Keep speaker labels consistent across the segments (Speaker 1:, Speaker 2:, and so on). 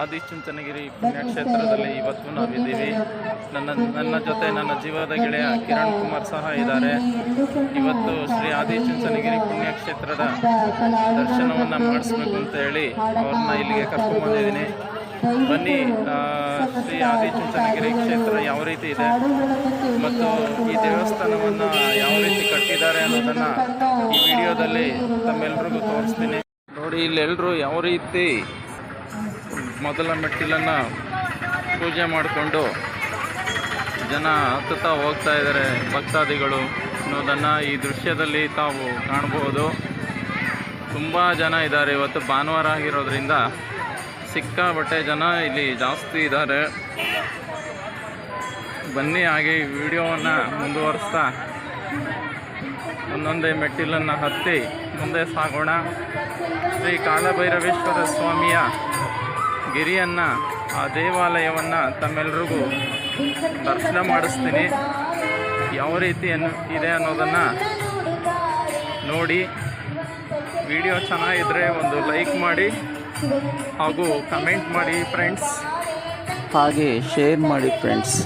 Speaker 1: ಆದಿಚುಂಚನಗಿರಿ ಪುಣ್ಯಕ್ಷೇತ್ರದಲ್ಲಿ ಇವತ್ತು ನಾವಿದ್ದೀವಿ. ನನ್ನ ನನ್ನ ಜೊತೆ ನನ್ನ ಜೀವದ ಗೆಳೆಯ ಕಿರಣ್ ಕುಮಾರ್ ಸಹ ಇದ್ದಾರೆ. ಇವತ್ತು ಶ್ರೀ ಆದಿಚುಂಚನಗಿರಿ ಪುಣ್ಯಕ್ಷೇತ್ರದ ದರ್ಶನವನ್ನು ಮಾಡಿಸ್ಬೇಕು ಅಂತ ಹೇಳಿ ಅವ್ರನ್ನ ಇಲ್ಲಿಗೆ ಕರ್ಕೊಂಡ್ಬಂದಿದ್ದೀನಿ ಬನ್ನಿ ಶ್ರೀ ಆದಿಚುಂಚನಗಿರಿ ಕ್ಷೇತ್ರ ಯಾವ ರೀತಿ ಇದೆ ಮತ್ತು ಈ ದೇವಸ್ಥಾನವನ್ನು ಯಾವ ರೀತಿ ಕಟ್ಟಿದ್ದಾರೆ ಅನ್ನೋದನ್ನು ಈ ವಿಡಿಯೋದಲ್ಲಿ ತಮ್ಮೆಲ್ರಿಗೂ ತೋರಿಸ್ತೀನಿ. ನೋಡಿ ಇಲ್ಲೆಲ್ಲರೂ ಯಾವ ರೀತಿ ಮೊದಲ ಮೆಟ್ಟಿಲನ್ನು ಪೂಜೆ ಮಾಡಿಕೊಂಡು ಜನ ಹತ್ತುತ್ತಾ ಹೋಗ್ತಾ ಇದ್ದಾರೆ ಭಕ್ತಾದಿಗಳು. ಅನ್ನೋದನ್ನು ಈ ದೃಶ್ಯದಲ್ಲಿ ತಾವು ಕಾಣಬಹುದು. ತುಂಬ ಜನ ಇದ್ದಾರೆ. ಇವತ್ತು ಭಾನುವಾರ ಆಗಿರೋದ್ರಿಂದ ಸಿಕ್ಕಾಬಟ್ಟೆ ಜನ ಇಲ್ಲಿ ಜಾಸ್ತಿ ಇದ್ದಾರೆ. ಬನ್ನಿ, ಹಾಗೆ ಈ ವಿಡಿಯೋವನ್ನು ಮುಂದುವರಿಸ್ತಾ ಒಂದೊಂದೇ ಮೆಟ್ಟಿಲನ್ನು ಹತ್ತಿ ಮುಂದೆ ಸಾಗೋಣ. ಶ್ರೀ ಕಾಲಭೈರವೇಶ್ವರ ಸ್ವಾಮಿಯ ಗಿರಿಯನ್ನು ಆ ದೇವಾಲಯವನ್ನು ತಮ್ಮೆಲ್ರಿಗೂ ದರ್ಶನ ಮಾಡಿಸ್ತೀನಿ. ಯಾವ ರೀತಿ ಅನ್ನು ಇದೆ ಅನ್ನೋದನ್ನು ನೋಡಿ ವಿಡಿಯೋ ಚೆನ್ನಾಗಿದ್ದರೆ ಒಂದು ಲೈಕ್ ಮಾಡಿ ಹಾಗೂ ಕಮೆಂಟ್ ಮಾಡಿ ಫ್ರೆಂಡ್ಸ್. ಹಾಗೆ ಶೇರ್ ಮಾಡಿ ಫ್ರೆಂಡ್ಸ್.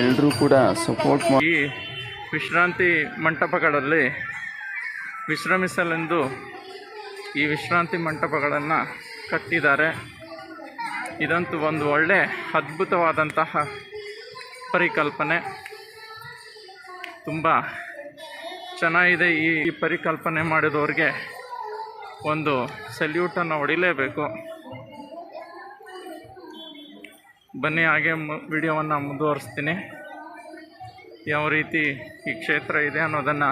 Speaker 1: ಎಲ್ಲರೂ ಕೂಡ ಸಪೋರ್ಟ್ ಮಾಡಿ ಈ ವಿಶ್ರಾಂತಿ ಮಂಟಪಗಳಲ್ಲಿ ವಿಶ್ರಮಿಸಲೆಂದು ಈ ವಿಶ್ರಾಂತಿ ಮಂಟಪಗಳನ್ನು ಕಟ್ಟಿದ್ದಾರೆ. ಇದಂತೂ ಒಂದು ಒಳ್ಳೆ ಅದ್ಭುತವಾದಂತಹ ಪರಿಕಲ್ಪನೆ. ತುಂಬ ಚೆನ್ನಾಗಿದೆ ಈ ಪರಿಕಲ್ಪನೆ ಮಾಡಿದವ್ರಿಗೆ ಒಂದು ಸೆಲ್ಯೂಟನ್ನು ಹೊಡಿಲೇಬೇಕು. ಬನ್ನಿ, ಹಾಗೆ ವಿಡಿಯೋವನ್ನು ಮುಂದುವರಿಸ್ತೀನಿ. ಯಾವ ರೀತಿ ಈ ಕ್ಷೇತ್ರ ಇದೆ ಅನ್ನೋದನ್ನು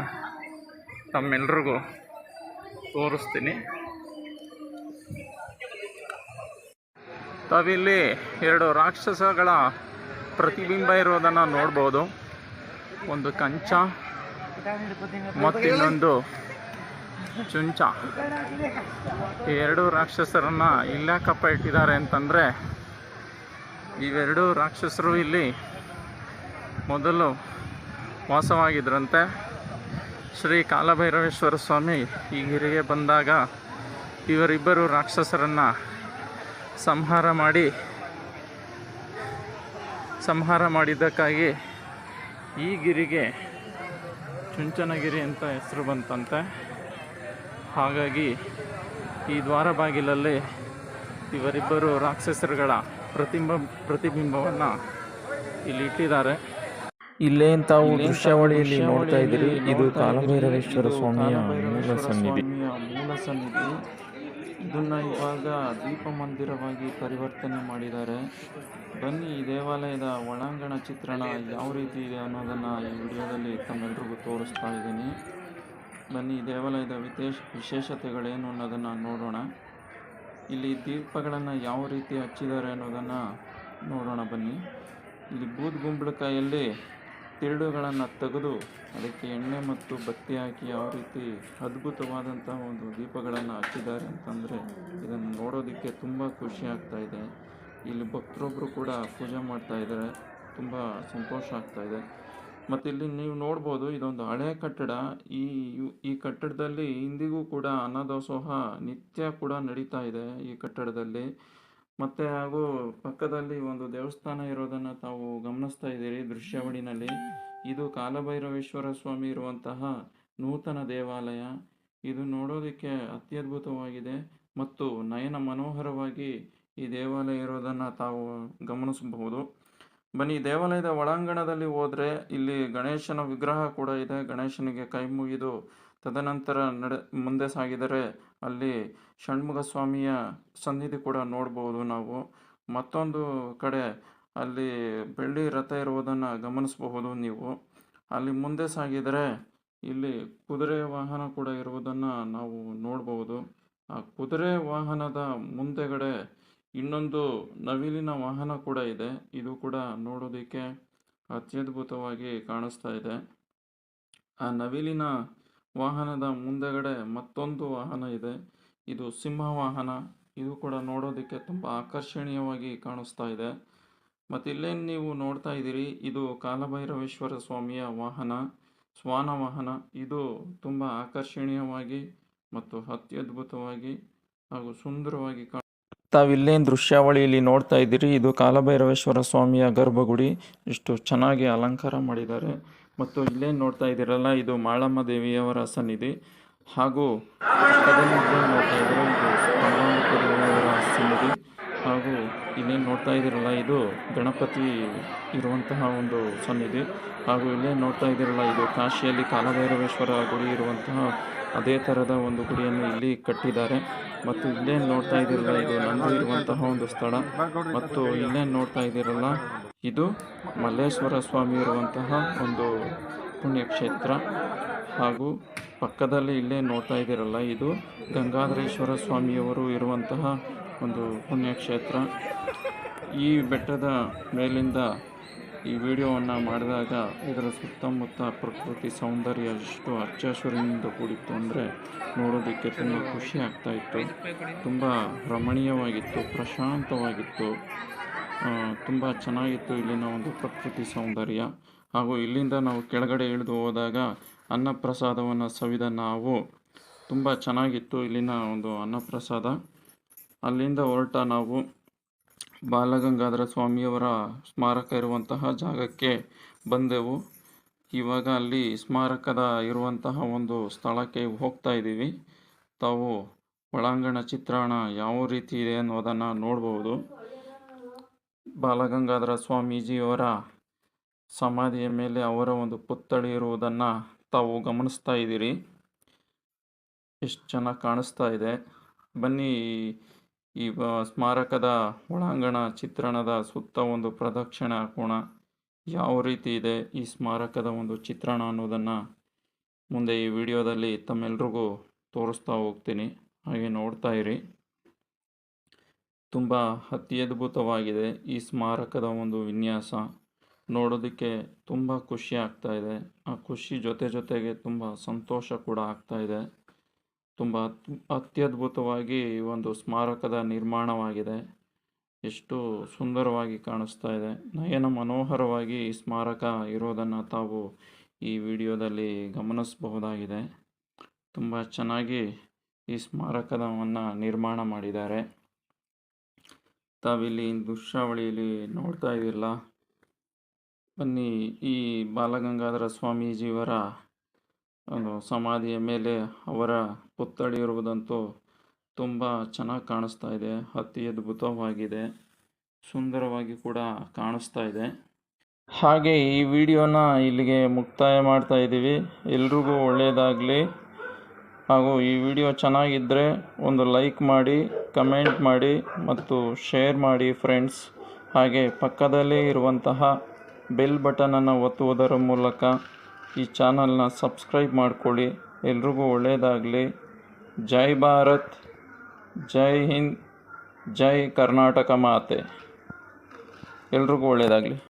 Speaker 1: ತಮ್ಮೆಲ್ರಿಗೂ ತೋರಿಸ್ತೀನಿ. ತಾವಿಲ್ಲಿ ಎರಡು ರಾಕ್ಷಸಗಳ ಪ್ರತಿಬಿಂಬ ಇರೋದನ್ನು ನೋಡ್ಬೋದು. ಒಂದು ಕಂಚ ಮತ್ತಿನ್ನೊಂದು ಚುಂಚ. ಈ ಎರಡು ರಾಕ್ಷಸರನ್ನು ಇಲ್ಲಾಕಪ್ಪ ಇಟ್ಟಿದ್ದಾರೆ ಅಂತಂದರೆ ಇವೆರಡು ರಾಕ್ಷಸರು ಇಲ್ಲಿ ಮೊದಲು ವಾಸವಾಗಿದ್ರಂತೆ. ಶ್ರೀ ಕಾಲಭೈರವೇಶ್ವರ ಸ್ವಾಮಿ ಈ ಗಿರಿಗೆ ಬಂದಾಗ ಇವರಿಬ್ಬರು ರಾಕ್ಷಸರನ್ನು ಸಂಹಾರ ಮಾಡಿ ಸಂಹಾರ ಮಾಡಿದ್ದಕ್ಕಾಗಿ ಈ ಗಿರಿಗೆ ಚುಂಚನಗಿರಿ ಅಂತ ಹೆಸರು ಬಂತಂತೆ. ಹಾಗಾಗಿ ಈ ದ್ವಾರ ಬಾಗಿಲಲ್ಲಿ ಇವರಿಬ್ಬರು ರಾಕ್ಷಸರುಗಳ ಪ್ರತಿಂಬ ಪ್ರತಿಬಿಂಬವನ್ನು ಇಲ್ಲಿ ಇಟ್ಟಿದ್ದಾರೆ.
Speaker 2: ಇಲ್ಲೇ ತಾವು ದೃಶ್ಯಾವಳಿಯಲ್ಲಿ ನೋಡ್ತಾ ಇದ್ದೀರಿ. ಇದು ಕಾಲಭೈರವೇಶ್ವರ ಸ್ವಾಮಿಯ ಮೂಲ ಸನ್ನಿಧಿ.
Speaker 1: ಮೂಲ ಸನ್ನಿಧಿ. ಇದನ್ನು ಇವಾಗ ದೀಪ ಮಂದಿರವಾಗಿ ಪರಿವರ್ತನೆ ಮಾಡಿದ್ದಾರೆ. ಬನ್ನಿ, ಈ ದೇವಾಲಯದ ಒಳಾಂಗಣ ಚಿತ್ರಣ ಯಾವ ರೀತಿ ಇದೆ ಅನ್ನೋದನ್ನು ಈ ವಿಡಿಯೋದಲ್ಲಿ ತಮ್ಮೆಲ್ರಿಗೂ ತೋರಿಸ್ತಾ ಇದ್ದೀನಿ. ಬನ್ನಿ, ಈ ದೇವಾಲಯದ ವಿಶೇಷ ವಿಶೇಷತೆಗಳೇನು ಅನ್ನೋದನ್ನು ನೋಡೋಣ. ಇಲ್ಲಿ ದೀಪಗಳನ್ನು ಯಾವ ರೀತಿ ಹಚ್ಚಿದ್ದಾರೆ ಅನ್ನೋದನ್ನು ನೋಡೋಣ ಬನ್ನಿ. ಇಲ್ಲಿ ಬೂದ್ ಗುಂಬಳಕಾಯಲ್ಲಿ ತಿರುಳುಗಳನ್ನು ತೆಗೆದು ಅದಕ್ಕೆ ಎಣ್ಣೆ ಮತ್ತು ಬತ್ತಿ ಹಾಕಿ ಯಾವ ರೀತಿ ಅದ್ಭುತವಾದಂತಹ ಒಂದು ದೀಪಗಳನ್ನು ಹಚ್ಚಿದ್ದಾರೆ ಅಂತಂದರೆ ಇದನ್ನು ನೋಡೋದಕ್ಕೆ ತುಂಬ ಖುಷಿ ಆಗ್ತಾ ಇದೆ. ಇಲ್ಲಿ ಭಕ್ತರೊಬ್ಬರು ಕೂಡ ಪೂಜೆ ಮಾಡ್ತಾ ಇದ್ದಾರೆ. ತುಂಬ ಸಂತೋಷ ಆಗ್ತಾ ಇದೆ. ಮತ್ತು ಇಲ್ಲಿ ನೀವು ನೋಡ್ಬೋದು ಇದೊಂದು ಹಳೆ ಕಟ್ಟಡ. ಈ ಈ ಕಟ್ಟಡದಲ್ಲಿ ಇಂದಿಗೂ ಕೂಡ ಅನ್ನದಾಸೋಹ ನಿತ್ಯ ಕೂಡ ನಡೀತಾ ಇದೆ ಈ ಕಟ್ಟಡದಲ್ಲಿ. ಮತ್ತು ಹಾಗೂ ಪಕ್ಕದಲ್ಲಿ ಒಂದು ದೇವಸ್ಥಾನ ಇರೋದನ್ನ ತಾವು ಗಮನಿಸ್ತಾ ಇದ್ದೀರಿ ದೃಶ್ಯಾವಳಿನಲ್ಲಿ. ಇದು ಕಾಲಭೈರವೇಶ್ವರ ಸ್ವಾಮಿ ಇರುವಂತಹ ನೂತನ ದೇವಾಲಯ. ಇದು ನೋಡೋದಕ್ಕೆ ಅತ್ಯದ್ಭುತವಾಗಿದೆ ಮತ್ತು ನಯನ ಮನೋಹರವಾಗಿ ಈ ದೇವಾಲಯ ಇರೋದನ್ನು ತಾವು ಗಮನಿಸಬಹುದು. ಬನ್ನಿ, ದೇವಾಲಯದ ಒಳಾಂಗಣದಲ್ಲಿ ಹೋದರೆ ಇಲ್ಲಿ ಗಣೇಶನ ವಿಗ್ರಹ ಕೂಡ ಇದೆ. ಗಣೇಶನಿಗೆ ಕೈ ಮುಗಿದು ತದನಂತರ ನಡೆ, ಮುಂದೆ ಸಾಗಿದರೆ ಅಲ್ಲಿ ಷಣ್ಮುಖ ಸ್ವಾಮಿಯ ಸನ್ನಿಧಿ ಕೂಡ ನೋಡ್ಬೋದು ನಾವು. ಮತ್ತೊಂದು ಕಡೆ ಅಲ್ಲಿ ಬೆಳ್ಳಿ ರಥ ಇರುವುದನ್ನು ಗಮನಿಸಬಹುದು ನೀವು. ಅಲ್ಲಿ ಮುಂದೆ ಸಾಗಿದರೆ ಇಲ್ಲಿ ಕುದುರೆ ವಾಹನ ಕೂಡ ಇರುವುದನ್ನು ನಾವು ನೋಡಬಹುದು ಆ ಕುದುರೆ ವಾಹನದ ಮುಂದೆಗಡೆ ಇನ್ನೊಂದು ನವಿಲಿನ ವಾಹನ ಕೂಡ ಇದೆ. ಇದು ಕೂಡ ನೋಡೋದಕ್ಕೆ ಅತ್ಯದ್ಭುತವಾಗಿ ಕಾಣಿಸ್ತಾ ಇದೆ. ಆ ನವಿಲಿನ ವಾಹನದ ಮುಂದೆಗಡೆ ಮತ್ತೊಂದು ವಾಹನ ಇದೆ. ಇದು ಸಿಂಹ ವಾಹನ ಇದು ಕೂಡ ನೋಡೋದಕ್ಕೆ ತುಂಬ ಆಕರ್ಷಣೀಯವಾಗಿ ಕಾಣಿಸ್ತಾ ಇದೆ. ಮತ್ತು ಇಲ್ಲೇನು ನೀವು ನೋಡ್ತಾ ಇದ್ದೀರಿ, ಇದು ಕಾಲಭೈರವೇಶ್ವರ ಸ್ವಾಮಿಯ ವಾಹನ, ಶ್ವಾನ ವಾಹನ. ಇದು ತುಂಬ ಆಕರ್ಷಣೀಯವಾಗಿ ಮತ್ತು ಅತ್ಯದ್ಭುತವಾಗಿ ಹಾಗೂ ಸುಂದರವಾಗಿ ಕಾ
Speaker 2: ತಾವಿಲ್ಲೇನು ದೃಶ್ಯಾವಳಿಯಲ್ಲಿ ನೋಡ್ತಾ ಇದ್ದೀರಿ? ಇದು ಕಾಲಭೈರವೇಶ್ವರ ಸ್ವಾಮಿಯ ಗರ್ಭಗುಡಿ. ಇಷ್ಟು ಚೆನ್ನಾಗಿ ಅಲಂಕಾರ ಮಾಡಿದ್ದಾರೆ. ಮತ್ತು ಇಲ್ಲೇನು ನೋಡ್ತಾ ಇದ್ದೀರಲ್ಲ, ಇದು ಮಾಳಮ್ಮ ದೇವಿಯವರ ಸನ್ನಿಧಿ. ಹಾಗೂ ನೋಡ್ತಾ ಇದು ಸನ್ನಿಧಿ. ಹಾಗೂ ಇಲ್ಲೇನು ನೋಡ್ತಾ ಇದ್ದೀರಲ್ಲ, ಇದು ಗಣಪತಿ ಇರುವಂತಹ ಒಂದು ಸನ್ನಿಧಿ. ಹಾಗೂ ಇಲ್ಲೇ ನೋಡ್ತಾ ಇದ್ದೀರಲ್ಲ, ಇದು ಕಾಶಿಯಲ್ಲಿ ಕಾಲಭೈರವೇಶ್ವರ ಗುಡಿ ಇರುವಂತಹ ಅದೇ ಥರದ ಒಂದು ಗುಡಿಯನ್ನು ಇಲ್ಲಿ ಕಟ್ಟಿದ್ದಾರೆ. ಮತ್ತು ಇಲ್ಲೇ ನೋಡ್ತಾ ಇದ್ದೀರಲ್ಲ, ಇದು ನಂದಿ ಇರುವಂತಹ ಒಂದು ಸ್ಥಳ. ಮತ್ತು ಇಲ್ಲೇ ನೋಡ್ತಾ ಇದ್ದೀರಲ್ಲ, ಇದು ಮಲ್ಲೇಶ್ವರ ಸ್ವಾಮಿ ಇರುವಂತಹ ಒಂದು ಪುಣ್ಯಕ್ಷೇತ್ರ. ಹಾಗೂ ಪಕ್ಕದಲ್ಲಿ ಇಲ್ಲೇ ನೋಡ್ತಾ ಇದ್ದೀರಲ್ಲ, ಇದು ಗಂಗಾಧರೇಶ್ವರ ಸ್ವಾಮಿಯವರು ಇರುವಂತಹ ಒಂದು ಪುಣ್ಯಕ್ಷೇತ್ರ. ಈ ಬೆಟ್ಟದ ಮೇಲಿಂದ ಈ ವಿಡಿಯೋವನ್ನು ಮಾಡಿದಾಗ ಇದರ ಸುತ್ತಮುತ್ತ ಪ್ರಕೃತಿ ಸೌಂದರ್ಯ ಎಷ್ಟು ಹಚ್ಚ ಕೂಡಿತ್ತು ಅಂದರೆ ನೋಡೋದಕ್ಕೆ ತುಂಬ ಖುಷಿ ಆಗ್ತಾ ಇತ್ತು. ತುಂಬ ರಮಣೀಯವಾಗಿತ್ತು, ಪ್ರಶಾಂತವಾಗಿತ್ತು. ತುಂಬ ಚೆನ್ನಾಗಿತ್ತು ಇಲ್ಲಿನ ಒಂದು ಪ್ರಕೃತಿ ಸೌಂದರ್ಯ. ಹಾಗೂ ಇಲ್ಲಿಂದ ನಾವು ಕೆಳಗಡೆ ಇಳಿದು ಹೋದಾಗ ಅನ್ನಪ್ರಸಾದವನ್ನು ಸವಿದ ನಾವು ತುಂಬ ಚೆನ್ನಾಗಿತ್ತು ಇಲ್ಲಿನ ಒಂದು ಅನ್ನಪ್ರಸಾದ. ಅಲ್ಲಿಂದ ಹೊರಟ ನಾವು ಬಾಲಗಂಗಾಧರ ಸ್ವಾಮಿಯವರ ಸ್ಮಾರಕ ಇರುವಂತಹ ಜಾಗಕ್ಕೆ ಬಂದೆವು. ಇವಾಗ ಅಲ್ಲಿ ಸ್ಮಾರಕದ ಇರುವಂತಹ ಒಂದು ಸ್ಥಳಕ್ಕೆ ಹೋಗ್ತಾ ಇದ್ದೀವಿ. ತಾವು ಒಳಾಂಗಣ ಚಿತ್ರಣ ಯಾವ ರೀತಿ ಇದೆ ಅನ್ನೋದನ್ನು ನೋಡಬಹುದು ಬಾಲಗಂಗಾಧರ ಸ್ವಾಮೀಜಿಯವರ ಸಮಾಧಿಯ ಮೇಲೆ ಅವರ ಒಂದು ಪುತ್ಥಳಿ ಇರುವುದನ್ನು ತಾವು ಗಮನಿಸ್ತಾ ಇದ್ದೀರಿ. ಎಷ್ಟು ಚೆನ್ನಾಗಿ ಕಾಣಿಸ್ತಾ ಇದೆ. ಬನ್ನಿ ಈ- ಸ್ಮಾರಕದ ಒಳಾಂಗಣ ಚಿತ್ರಣದ ಸುತ್ತ ಒಂದು ಪ್ರದಕ್ಷಿಣೆ ಹಾಕೋಣ ಯಾವ ರೀತಿ ಇದೆ ಈ ಸ್ಮಾರಕದ ಒಂದು ಚಿತ್ರಣ ಅನ್ನೋದನ್ನು ಮುಂದೆ ಈ ವಿಡಿಯೋದಲ್ಲಿ ತಮ್ಮೆಲ್ರಿಗೂ ತೋರಿಸ್ತಾ ಹೋಗ್ತೀನಿ. ಹಾಗೆ ನೋಡ್ತಾ ಇರಿ. ತುಂಬ ಅತ್ಯದ್ಭುತವಾಗಿದೆ ಈ ಸ್ಮಾರಕದ ಒಂದು ವಿನ್ಯಾಸ. ನೋಡೋದಕ್ಕೆ ತುಂಬ ಖುಷಿ ಆಗ್ತಾ ಇದೆ. ಆ ಖುಷಿ ಜೊತೆ ಜೊತೆಗೆ ತುಂಬ ಸಂತೋಷ ಕೂಡ ಆಗ್ತಾ ಇದೆ. ತುಂಬ ಅತ್- ಅತ್ಯದ್ಭುತವಾಗಿ ಒಂದು ಸ್ಮಾರಕದ ನಿರ್ಮಾಣವಾಗಿದೆ. ಎಷ್ಟು ಸುಂದರವಾಗಿ ಕಾಣಿಸ್ತಾ ಇದೆ. ನಯನ ಮನೋಹರವಾಗಿ ಈ ಸ್ಮಾರಕ ಇರೋದನ್ನು ತಾವು ಈ ವಿಡಿಯೋದಲ್ಲಿ ಗಮನಿಸಬಹುದಾಗಿದೆ. ತುಂಬ ಚೆನ್ನಾಗಿ ಈ ಸ್ಮಾರಕವನ್ನು ನಿರ್ಮಾಣ ಮಾಡಿದ್ದಾರೆ. ತಾವಿಲ್ಲಿ ದೃಶ್ಯಾವಳಿಯಲ್ಲಿ ನೋಡ್ತಾ ಇದ್ದಿಲ್ಲ ಬನ್ನಿ ಈ ಬಾಲಗಂಗಾಧರ ಸ್ವಾಮೀಜಿಯವರ ಒಂದು ಸಮಾಧಿಯ ಮೇಲೆ ಅವರ ಪುತ್ಥಳಿ ಇರುವುದಂತೂ ತುಂಬ ಚೆನ್ನಾಗಿ ಕಾಣಿಸ್ತಾ ಇದೆ. ಅತಿ ಅದ್ಭುತವಾಗಿದೆ. ಸುಂದರವಾಗಿ ಕೂಡ ಕಾಣಿಸ್ತಾ ಇದೆ. ಹಾಗೆ ಈ ವಿಡಿಯೋನ ಇಲ್ಲಿಗೆ ಮುಕ್ತಾಯ ಮಾಡ್ತಾ ಇದ್ದೀವಿ. ಎಲ್ರಿಗೂ ಒಳ್ಳೆಯದಾಗಲಿ ಹಾಗೂ ಈ ವಿಡಿಯೋ ಚೆನ್ನಾಗಿದ್ದರೆ ಒಂದು ಲೈಕ್ ಮಾಡಿ, ಕಮೆಂಟ್ ಮಾಡಿ ಮತ್ತು ಶೇರ್ ಮಾಡಿ ಫ್ರೆಂಡ್ಸ್. ಹಾಗೆ ಪಕ್ಕದಲ್ಲೇ ಇರುವಂತಹ ಬೆಲ್ ಬಟನನ್ನು ಒತ್ತುವುದರ ಮೂಲಕ ಈ ಚಾನಲ್ನ ಸಬ್ಸ್ಕ್ರೈಬ್ ಮಾಡಿಕೊಳ್ಳಿ. ಎಲ್ರಿಗೂ ಒಳ್ಳೆಯದಾಗಲಿ ಜೈ ಭಾರತ್. ಜೈ ಹಿಂದ್. ಜೈ ಕರ್ನಾಟಕ ಮಾತೆ. ಎಲ್ರಿಗೂ ಒಳ್ಳೆಯದಾಗಲಿ